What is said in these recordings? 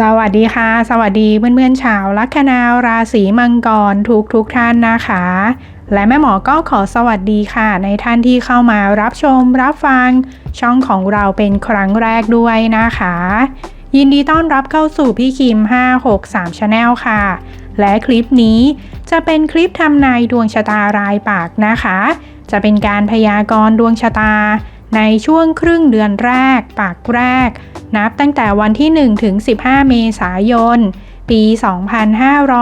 สวัสดีค่ะ สวัสดีเพื่อนๆชาวลัคนาราศีมังกรทุกทุกท่านนะคะ และแม่หมอก็ขอสวัสดีค่ะ ในท่านที่เข้ามารับชมรับฟัง ช่องของเราเป็นครั้งแรกด้วยนะคะ ยินดีต้อนรับเข้าสู่พี่คิม 563 Channel ค่ะ และคลิปนี้จะเป็นคลิปทำนายดวงชะตารายปากนะคะ จะเป็นการพยากรณ์ดวงชะตา ในช่วงครึ่งเดือนแรก ปากแรก นับตั้งแต่วันที่ 1 ถึง 15 เมษายน ปี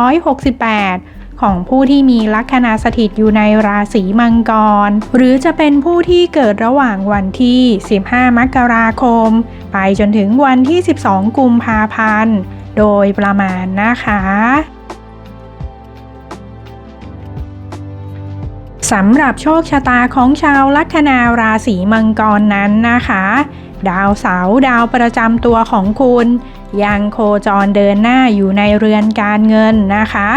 2568ของผู้ที่มีลัคนาสถิตอยู่ในราศีมังกร หรือจะเป็นผู้ที่เกิดระหว่างวันที่ 15 มกราคม ไปจนถึงวันที่ 12 กุมภาพันธ์ โดยประมาณนะคะ สำหรับโชคชะตาของชาวลัคนาราศีมังกรนั้นนะคะ ดาวเสาร์ดาวประจำตัวของคุณ ยังโคจรเดินหน้าอยู่ในเรือนการเงินนะคะ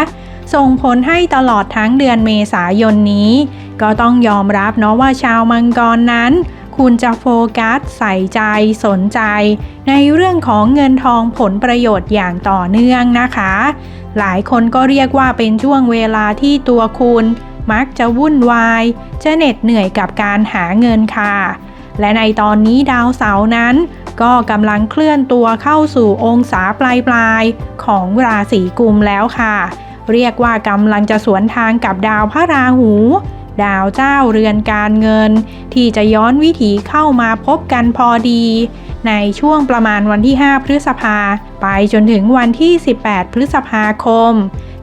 ส่งผลให้ตลอดทั้งเดือนเมษายนนี้ ก็ต้องยอมรับเนาะว่าชาวมังกรนั้น คุณจะโฟกัส ใส่ใจสนใจ ในเรื่องของเงินทองผลประโยชน์อย่างต่อเนื่องนะคะ หลายคนก็เรียกว่าเป็นช่วงเวลาที่ตัวคุณ มักจะวุ่นวาย จะเหน็ดเหนื่อยกับการหาเงินค่ะ และในตอนนี้ดาวเสาร์นั้น ก็กำลังเคลื่อนตัวเข้าสู่องศาปลายปลายๆของราศีกุมแล้วค่ะ เรียกว่ากำลังจะสวนทางกับดาวพระราหู ดาวเจ้าเรือนการเงิน ที่จะย้อนวิถีเข้ามาพบกันพอดี ในช่วงประมาณวันที่ 5 พฤษภาไปจนถึงวันที่ 18 พฤษภาคม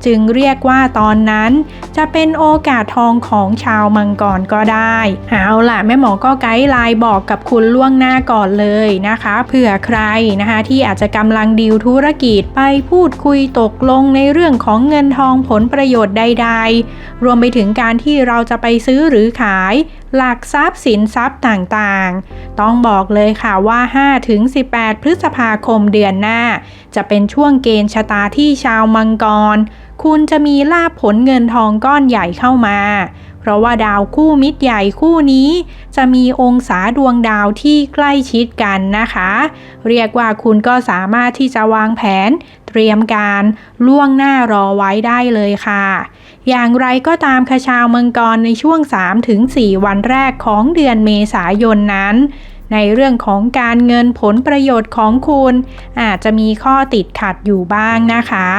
จึงเรียกว่าตอนนั้น จะเป็นโอกาสทองของชาวมังกรก็ได้ เอาล่ะแม่หมอก็ไกด์ไลน์บอกกับคุณล่วงหน้าก่อนเลยนะคะเผื่อใครนะคะที่อาจจะกำลังดีลธุรกิจไปพูดคุยตกลงในเรื่องของเงินทองผลประโยชน์ใด ๆ รวมไปถึงการที่เราจะไปซื้อหรือขาย หลักทรัพย์สินทรัพย์ต่างๆ ต้องบอกเลยค่ะว่า 5-18 พฤษภาคมเดือนหน้า จะเป็นช่วงเกณฑ์ชะตาที่ชาวมังกร คุณจะมีลาภผลเงินทองก้อนใหญ่เข้ามา เพราะว่าดาวคู่มิตรใหญ่คู่นี้ จะมีองศาดวงดาวที่ใกล้ชิดกันนะคะ เรียกว่าคุณก็สามารถที่จะวางแผน เตรียมการล่วงหน้ารอไว้ได้เลยค่ะ อย่างไรก็ตามค่ะชาวมังกรในช่วง 3-4 วันแรกของเดือนเมษายนนั้น ในเรื่องของการเงินผลประโยชน์ของคุณ อาจจะมีข้อติดขัดอยู่บ้างนะคะ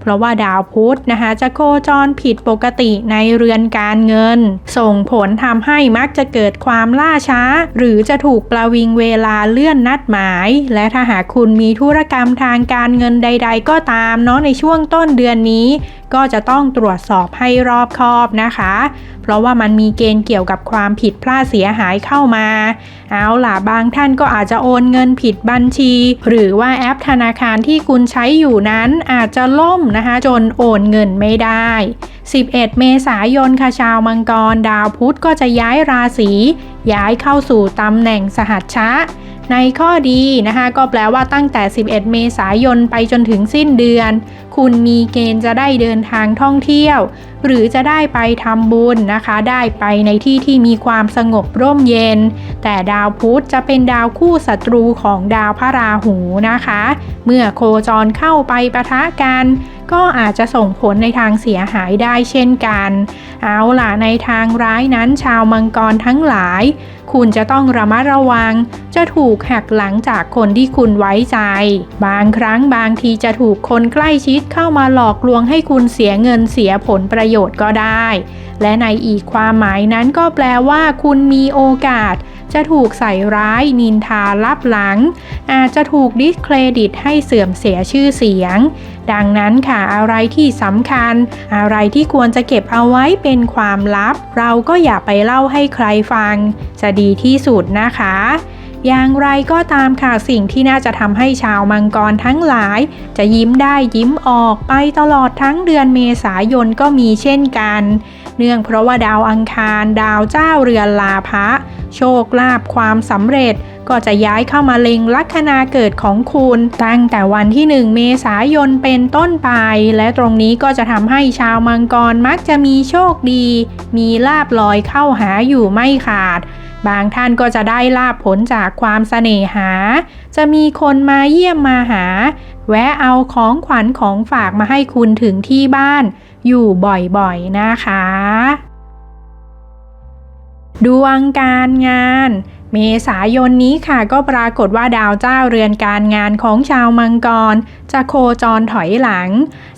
เพราะว่าดาวพุธนะคะ จะโคจรผิดปกติในเรือนการเงิน ส่งผลทำให้มักจะเกิดความล่าช้า หรือจะถูกประวิงเวลาเลื่อนนัดหมาย และถ้าหากคุณมีธุรกรรมทางการเงินใด ๆ ก็ตามเนาะในช่วงต้นเดือนนี้ ก็จะต้องตรวจสอบให้รอบคอบนะคะ เพราะว่ามันมีเกณฑ์เกี่ยวกับความผิดพลาดเสียหายเข้ามา เอาล่ะบางท่านก็อาจจะโอนเงินผิดบัญชี หรือว่าแอปธนาคารที่คุณใช้อยู่นั้นอาจจะล่มนะคะ จนโอนเงินไม่ได้ 11 เมษายนค่ะชาวมังกร ดาวพุธก็จะย้ายราศีย้ายเข้าสู่ตำแหน่งสหัชชะ ในข้อดีนะคะก็แปลว่าตั้งแต่ 11 เมษายนไปจนถึงสิ้นเดือน คุณมีเกณฑ์จะได้เดินทางท่องเที่ยว หรือจะได้ไปทำบุญนะคะ ได้ไปในที่ที่มีความสงบร่มเย็น แต่ดาวพุธจะเป็นดาวคู่ศัตรูของดาวพระราหูนะคะ เมื่อโคจรเข้าไปปะทะกันก็อาจจะส่งผลในทางเสียหายได้เช่นกัน เอาล่ะในทางร้ายนั้นชาวมังกรทั้งหลาย คุณจะต้องระมัดระวัง จะถูกหักหลังจากคนที่คุณไว้ใจ บางครั้งบางทีจะถูกคนใกล้ชิดเข้ามาหลอกลวงให้คุณเสียเงินเสียผลประโยชน์ก็ได้ และในอีกความหมายนั้นก็แปลว่า คุณมีโอกาส จะถูกใส่ร้ายนินทาลับหลัง อาจจะถูกดิสเครดิตให้เสื่อมเสียชื่อเสียง ดังนั้นค่ะอะไรที่สำคัญ อะไรที่ควรจะเก็บเอาไว้เป็นความลับ เราก็อย่าไปเล่าให้ใครฟัง จะดีที่สุดนะคะอย่างไรก็ตามค่ะสิ่งที่น่าจะทำให้ชาวมังกรทั้งหลาย จะยิ้มได้ยิ้มออกไปตลอดทั้งเดือนเมษายนก็มีเช่นกัน เนื่องเพราะว่าดาวอังคาร ดาวเจ้าเรือนลาภะโชคลาภความสำเร็จ ก็จะย้ายเข้ามาเล็งลัคนาเกิดของคุณ ตั้งแต่วันที่ 1 เมษายนเป็นต้นไป และตรงนี้ก็จะทำให้ชาวมังกรมักจะมีโชคดี มีลาบลอยเข้าหาอยู่ไม่ขาด บางท่านก็จะได้ลาบผลจากความเสน่หา จะมีคนมาเยี่ยมมาหา แวะเอาของขวัญของฝากมาให้คุณถึงที่บ้าน อยู่บ่อยๆนะคะดวงการงาน เมษายนนี้ค่ะก็ปรากฏว่าดาวเจ้าเรือนการงานของชาวมังกร จะโคจรถอยหลัง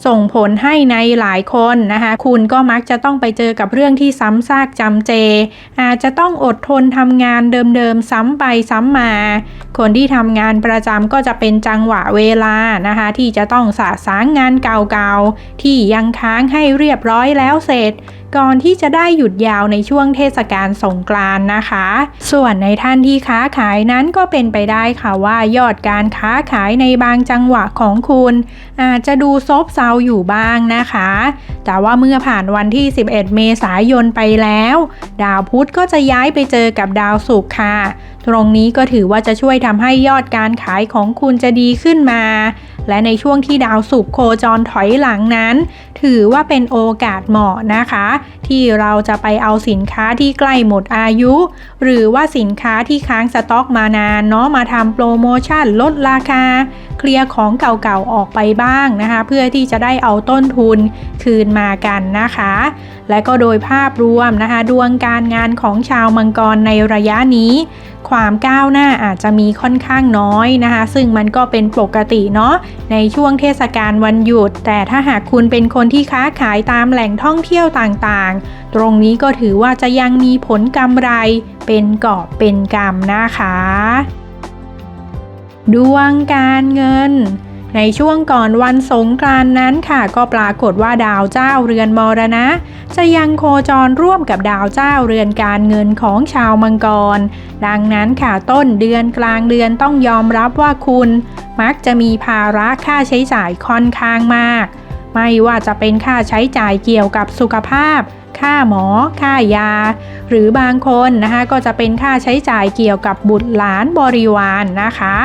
ส่งผลให้ในหลายคนนะคะคุณก็มักจะต้องไปเจอกับเรื่องที่ซ้ำซากจำเจ อาจจะต้องอดทนทำงานเดิมๆซ้ำไปซ้ำมา คนที่ทำงานประจำก็จะเป็นจังหวะเวลานะคะที่จะต้องสะสางงานเก่าๆที่ยังค้างให้เรียบร้อยแล้วเสร็จ ก่อนที่จะได้หยุดยาวในช่วงเทศกาลสงกรานต์นะคะ ส่วนในท่านที่ค้าขายนั้นก็เป็นไปได้ค่ะว่ายอดการค้าขายในบางจังหวะของคุณ อาจจะดูซบเซาอยู่บ้างนะคะ แต่ว่าเมื่อผ่านวันที่ 11 เมษายนไปแล้ว ดาวพุธก็จะย้ายไปเจอกับดาวศุกร์ค่ะ ตรงนี้ก็ถือว่าจะช่วยทำให้ยอดการขายของคุณจะดีขึ้นมา และในช่วงที่ดาวศุกร์โคจรถอยหลังนั้น ถือว่าเป็นโอกาสเหมาะนะคะ ที่เราจะไปเอาสินค้าที่ใกล้หมดอายุ หรือว่าสินค้าที่ค้างสต็อกมานานเนาะมาทำโปรโมชั่นลดราคา เคลียร์ของเก่าๆออกไปบ้างนะคะ เพื่อที่จะได้เอาต้นทุนคืนมากันนะคะ และก็โดยภาพรวมนะคะ ดวงการงานของชาวมังกรในระยะนี้ ความก้าวหน้าอาจจะมีค่อนข้างน้อยนะคะ ซึ่งมันก็เป็นปกติเนาะในช่วงเทศกาลวันหยุด แต่ถ้าหากคุณเป็นคนที่ค้าขายตามแหล่งท่องเที่ยวต่างๆ ตรงนี้ก็ถือว่าจะยังมีผลกำไร เป็นกอบเป็นกำนะคะ ดวงการเงิน ในช่วงก่อนวันสงกรานต์นั้นค่ะก็ปรากฏว่าดาวเจ้าเรือนมรณะ จะยังโคจรร่วมกับดาวเจ้าเรือนการเงินของชาวมังกร ดังนั้นค่ะต้นเดือนกลางเดือนต้องยอมรับว่าคุณ มักจะมีภาระค่าใช้จ่ายค่อนข้างมาก ไม่ว่าจะเป็นค่าใช้จ่ายเกี่ยวกับสุขภาพ ค่าหมอ ค่ายา หรือบางคนนะคะก็จะเป็นค่าใช้จ่ายเกี่ยวกับบุตรหลานบริวารนนะคะ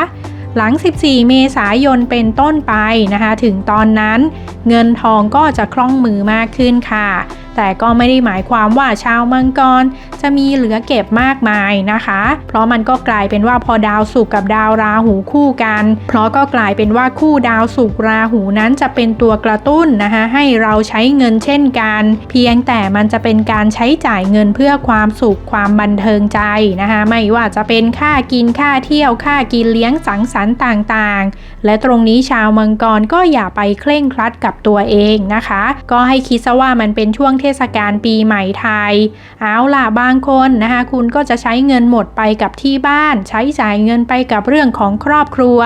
หลัง 14 เมษายนเป็นต้นไปนะคะ ถึงตอนนั้นเงินทองก็จะคล่องมือมากขึ้นค่ะ แต่ก็ไม่ได้หมายความว่าชาวมังกร จะมีเหลือเก็บมากมายนะคะ เพราะมันก็กลายเป็นว่าพอดาวศุกร์กับดาวราหูคู่กัน เพราะก็กลายเป็นว่าคู่ดาวศุกร์ราหูนั้นจะเป็นตัวกระตุ้นนะคะให้เราใช้เงินเช่นกัน เพียงแต่มันจะเป็นการใช้จ่ายเงินเพื่อความสุขความบันเทิงใจนะคะไม่ว่าจะเป็นค่ากินค่าเที่ยวค่ากินเลี้ยงสังสรรค์ต่างๆ และตรงนี้ชาวมังกรก็อย่าไปเคร่งครัดกับตัวเองนะคะ ก็ให้คิดซะว่ามันเป็นช่วงเททศกาลปีใหม่ไทย เอาล่ะบางคนนะคะคุณก็จะใช้เงินหมดไปกับที่บ้าน ใช้จ่ายเงินไปกับเรื่องของครอบครัว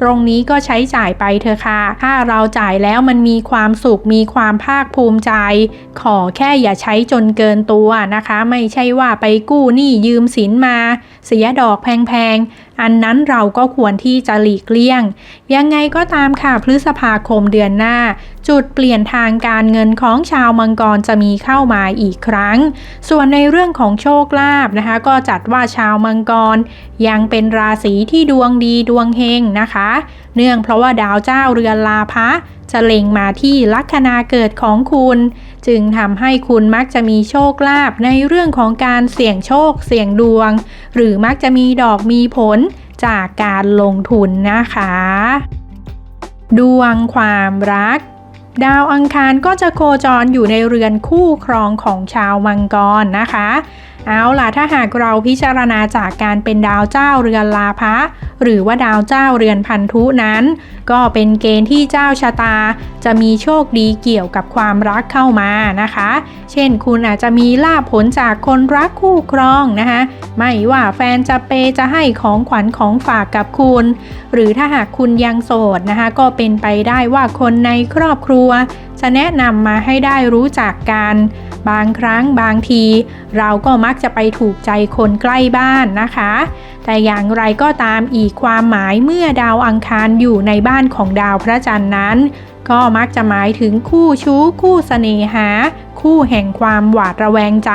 ตรงนี้ก็ใช้จ่ายไปเถอะค่ะ ถ้าเราจ่ายแล้วมันมีความสุข มีความภาคภูมิใจ ขอแค่อย่าใช้จนเกินตัวนะคะ ไม่ใช่ว่าไปกู้หนี้ยืมสินมา เสียดอกแพงๆ อันนั้นเราก็ควรที่จะหลีกเลี่ยง ยังไงก็ตามค่ะ พฤษภาคมเดือนหน้า จุดเปลี่ยนทางการเงินของชาวมังกรจะมีเข้ามาอีกครั้ง ส่วนในเรื่องของโชคลาภนะคะ ก็จัดว่าชาวมังกร ยังเป็นราศีที่ดวงดีดวงเฮงนะคะเนื่องเพราะว่าดาวเจ้าเรือนลาภะจะเล็งมาที่ลัคนาเกิดของคุณ จึงทำให้คุณมักจะมีโชคลาภในเรื่องของการเสี่ยงโชค เสี่ยงดวง หรือมักจะมีดอกมีผลจากการลงทุนนะคะ ดวงความรักดาวอังคารก็จะโคจรอยู่ในเรือนคู่ครองของชาวมังกรนะคะ เอาล่ะถ้าหากเราพิจารณาจากการเป็นดาวเจ้าเรือนลาภะหรือว่าดาวเจ้าเรือนพันธุนั้น ก็เป็นเกณฑ์ที่เจ้าชะตา จะมีโชคดีเกี่ยวกับความรักเข้ามานะคะ เช่นคุณอาจจะมีลาภผลจากคนรักคู่ครองนะคะไม่ว่าแฟนจะเปย์จะให้ของขวัญของฝากกับคุณ หรือถ้าหากคุณยังโสดนะคะก็เป็นไปได้ว่าคนในครอบครัว จะแนะนำมาให้ได้รู้จักกัน บางครั้งบางที เราก็มักจะไปถูกใจคนใกล้บ้านนะคะ แต่อย่างไรก็ตามอีกความหมายเมื่อดาวอังคารอยู่ในบ้านของดาวพระจันทร์นั้น ก็มักจะหมายถึงคู่ชู้ คู่เสน่หา คู่แห่งความหวาดระแวงใจ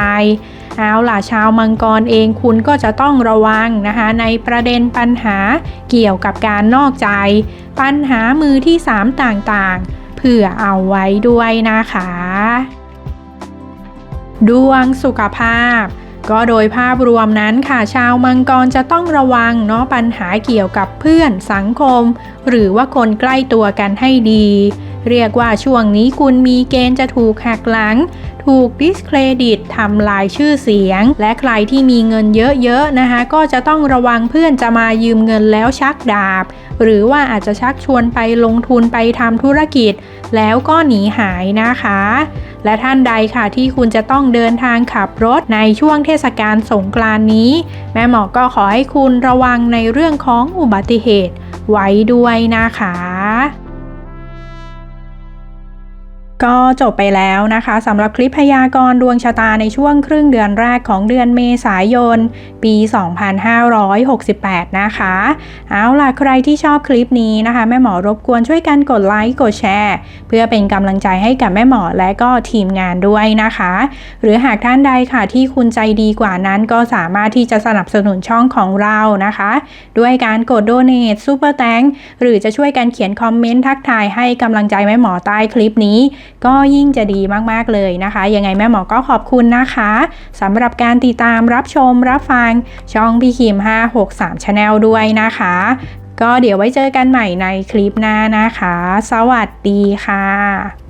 เอาล่ะชาวมังกรเองคุณก็จะต้องระวังนะคะ ในประเด็นปัญหาเกี่ยวกับการนอกใจ ปัญหามือที่ 3 ต่างๆ เพื่อเอาไว้ด้วยนะคะ ดวงสุขภาพ ก็โดยภาพรวมนั้นค่ะชาวมังกรจะต้องระวังเนาะปัญหาเกี่ยวกับเพื่อนสังคม หรือว่าคนใกล้ตัวกันให้ดี เรียกว่าช่วงนี้คุณมีเกณฑ์จะถูกหักหลัง ถูกดิสเครดิตทำลายชื่อเสียง และใครที่มีเงินเยอะๆนะคะ ก็จะต้องระวังเพื่อนจะมายืมเงินแล้วชักดาบ หรือว่าอาจจะชักชวนไปลงทุนไปทำธุรกิจ แล้วก็หนีหายนะคะ และท่านใดค่ะที่คุณจะต้องเดินทางขับรถในช่วงเทศกาลสงกรานนี้ แม่หมอก็ขอให้คุณระวังในเรื่องของอุบัติเหตุไว้ด้วยนะคะ ก็จบไปแล้วนะคะสำหรับคลิปพยากรณ์ดวงชะตาในช่วงครึ่งเดือนแรกของเดือนเมษายน ปี 2568 นะคะ เอาล่ะใครที่ชอบคลิปนี้นะคะ แม่หมอรบกวนช่วยกันกดไลค์กดแชร์ เพื่อเป็นกำลังใจให้กับแม่หมอและก็ทีมงานด้วยนะคะ หรือหากท่านใดค่ะที่คุณใจดีกว่านั้นก็สามารถที่จะสนับสนุนช่องของเรานะคะ ด้วยการกดโดเน a ซูเปอร์แตงหรือจะช่วยกันเขียนคอมเมนต์ทักทายให้กำลังใจแม่หมอใต้คลิปนี้ก็ยิ่งจะดีมากๆเลยนะคะ ยังไงแม่หมอก็ขอบคุณนะคะสำหรับการติดตามรับชมรับฟังช่องพี่คิม 563 Channel ด้วยนะคะ ก็เดี๋ยวไว้เจอกันใหม่ในคลิปหน้านะคะ สวัสดีค่ะ